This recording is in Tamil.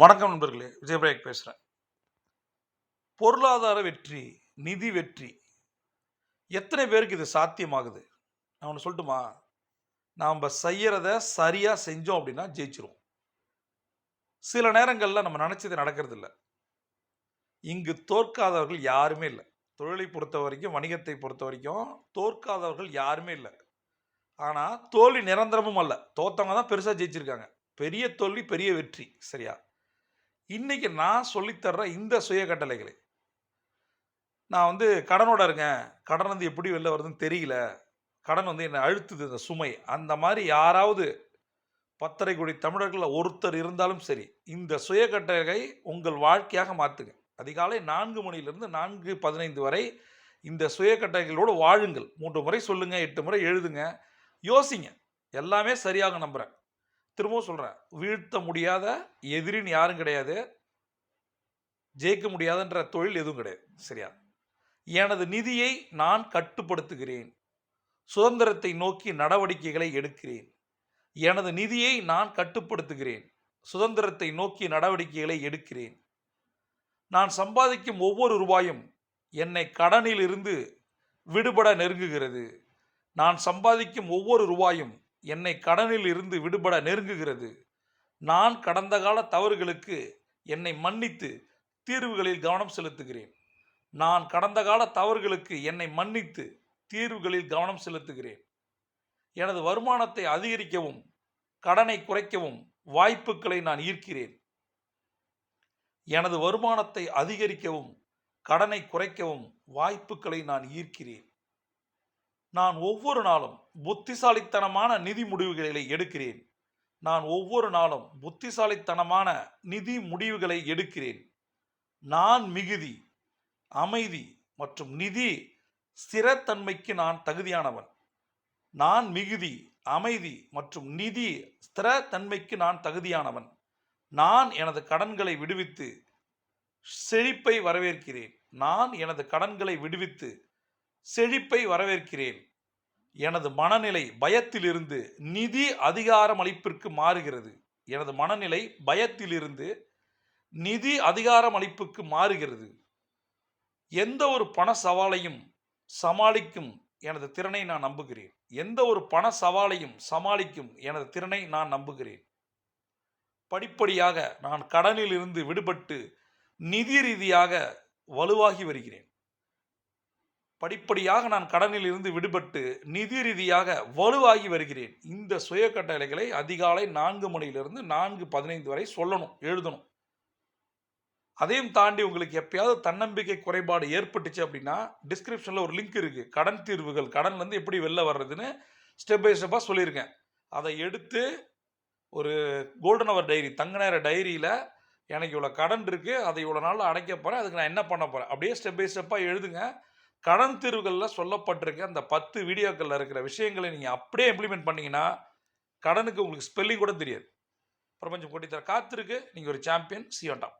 வணக்கம் நண்பர்களே விஜயபிரேக் பேசுகிறேன் பொருளாதார வெற்றி நிதி வெற்றி எத்தனை பேருக்கு இது சாத்தியமாகுது? நான் ஒன்று சொல்லட்டுமா? நாம் செய்கிறத சரியாக செஞ்சோம் அப்படின்னா ஜெயிச்சிருவோம். சில நேரங்களில் நம்ம நினச்சது நடக்கிறது இல்லை. இங்கு தோற்காதவர்கள் யாருமே இல்லை. தொழிலை பொறுத்த வரைக்கும் வணிகத்தை பொறுத்த வரைக்கும் தோற்காதவர்கள் யாருமே இல்லை. ஆனால் தோல்வி நிரந்தரமும் அல்ல. தோத்தவங்க தான் பெருசாக ஜெயிச்சிருக்காங்க. பெரிய தோல்வி பெரிய வெற்றி சரியா? இன்னைக்கு நான் சொல்லித்தர்ற இந்த சுய கட்டளைகளை நான் வந்து கடனோட இருக்கேன். கடன் வந்து எப்படி வெளில வருதுன்னு தெரியல. கடன் வந்து என்னை அழுத்துது இந்த சுமை. அந்த மாதிரி யாராவது பத்தரை கோடி தமிழர்களில் ஒருத்தர் இருந்தாலும் சரி இந்த சுய கட்டளை உங்கள் வாழ்க்கையாக மாற்றுங்க அதிகாலை நான்கு மணியிலிருந்து நான்கு பதினைந்து வரை இந்த சுய கட்டளைகளோடு வாழுங்கள். மூன்று முறை சொல்லுங்கள் எட்டு முறை எழுதுங்க யோசிங்க. எல்லாமே சரியாக நம்புகிறேன் திரும்பவும் சொல்கிறேன் வீழ்த்த முடியாத எதிரின்னு யாரும் கிடையாது. ஜெயிக்க முடியாதுன்ற தொழில் எதுவும் கிடையாது. சரியா? எனது நிதியை நான் கட்டுப்படுத்துகிறேன். சுதந்திரத்தை நோக்கி நடவடிக்கைகளை எடுக்கிறேன். எனது நிதியை நான் கட்டுப்படுத்துகிறேன். சுதந்திரத்தை நோக்கி நடவடிக்கைகளை எடுக்கிறேன். நான் சம்பாதிக்கும் ஒவ்வொரு ரூபாயும் என்னை கடனில் இருந்து விடுபட நெருங்குகிறது. நான் சம்பாதிக்கும் ஒவ்வொரு ரூபாயும் என்னை கடனில் இருந்து விடுபட நெருங்குகிறது. நான் கடந்த கால தவறுகளுக்கு என்னை மன்னித்து தீர்வுகளில் கவனம் செலுத்துகிறேன். நான் கடந்த கால தவறுகளுக்கு என்னை மன்னித்து தீர்வுகளில் கவனம் செலுத்துகிறேன். எனது வருமானத்தை அதிகரிக்கவும் கடனை குறைக்கவும் வாய்ப்புகளை நான் ஈர்க்கிறேன். எனது வருமானத்தை அதிகரிக்கவும் கடனை குறைக்கவும் வாய்ப்புகளை நான் ஈர்க்கிறேன். நான் ஒவ்வொரு நாளும் புத்திசாலித்தனமான நிதி முடிவுகளை எடுக்கிறேன். நான் ஒவ்வொரு நாளும் புத்திசாலித்தனமான நிதி முடிவுகளை எடுக்கிறேன். நான் மிகுதி அமைதி மற்றும் நிதி ஸ்திரத்தன்மைக்கு நான் தகுதியானவன். நான் மிகுதி அமைதி மற்றும் நிதி ஸ்திரத்தன்மைக்கு நான் தகுதியானவன். நான் எனது கடன்களை விடுவித்து செழிப்பை வரவேற்கிறேன். நான் எனது கடன்களை விடுவித்து செழிப்பை வரவேற்கிறேன். எனது மனநிலை பயத்திலிருந்து நிதி அதிகாரமளிப்பிற்கு மாறுகிறது. எனது மனநிலை பயத்திலிருந்து நிதி அதிகாரமளிப்புக்கு மாறுகிறது. எந்த ஒரு பண சவாலையும் சமாளிக்கும் எனது திறனை நான் நம்புகிறேன். எந்த ஒரு பண சவாலையும் சமாளிக்கும் எனது திறனை நான் நம்புகிறேன். படிப்படியாக நான் கடனில் இருந்து விடுபட்டு நிதி ரீதியாக வலுவாகி வருகிறேன். படிப்படியாக நான் கடனில் இருந்து விடுபட்டு நிதி ரீதியாக வலுவாகி வருகிறேன். இந்த சுய கட்டளைகளை அதிகாலை நான்கு மணியிலிருந்து நான்கு பதினைந்து வரை சொல்லணும் எழுதணும். அதையும் தாண்டி உங்களுக்கு எப்பயாவது தன்னம்பிக்கை குறைபாடு ஏற்பட்டுச்சு அப்படின்னா டிஸ்கிரிப்ஷனில் ஒரு லிங்க் இருக்குது கடன் தீர்வுகள் கடன்லேருந்து எப்படி வெளில வர்றதுன்னு ஸ்டெப் பை ஸ்டெப்பாக சொல்லியிருக்கேன். அதை எடுத்து ஒரு கோல்டன் அவர் டைரி தங்க நேர டைரியில் எனக்கு இவ்வளோ கடன் இருக்குது அதை இவ்வளோ நாள் அடைக்க போகிறேன் அதுக்கு நான் என்ன பண்ண போகிறேன் அப்படியே ஸ்டெப் பை ஸ்டெப்பாக எழுதுங்க. கடன் தீர்வுகளில் சொல்லப்பட்டிருக்க அந்த பத்து வீடியோக்களில் இருக்கிற விஷயங்களை நீங்கள் அப்படியே இம்ப்ளிமெண்ட் பண்ணீங்கன்னா கடனுக்கு உங்களுக்கு ஸ்பெல்லிங் கூட தெரியாது. பிரபஞ்சம் கூட்டித்தர காத்திருக்கு. நீங்கள் ஒரு சாம்பியன் சியோண்டாம்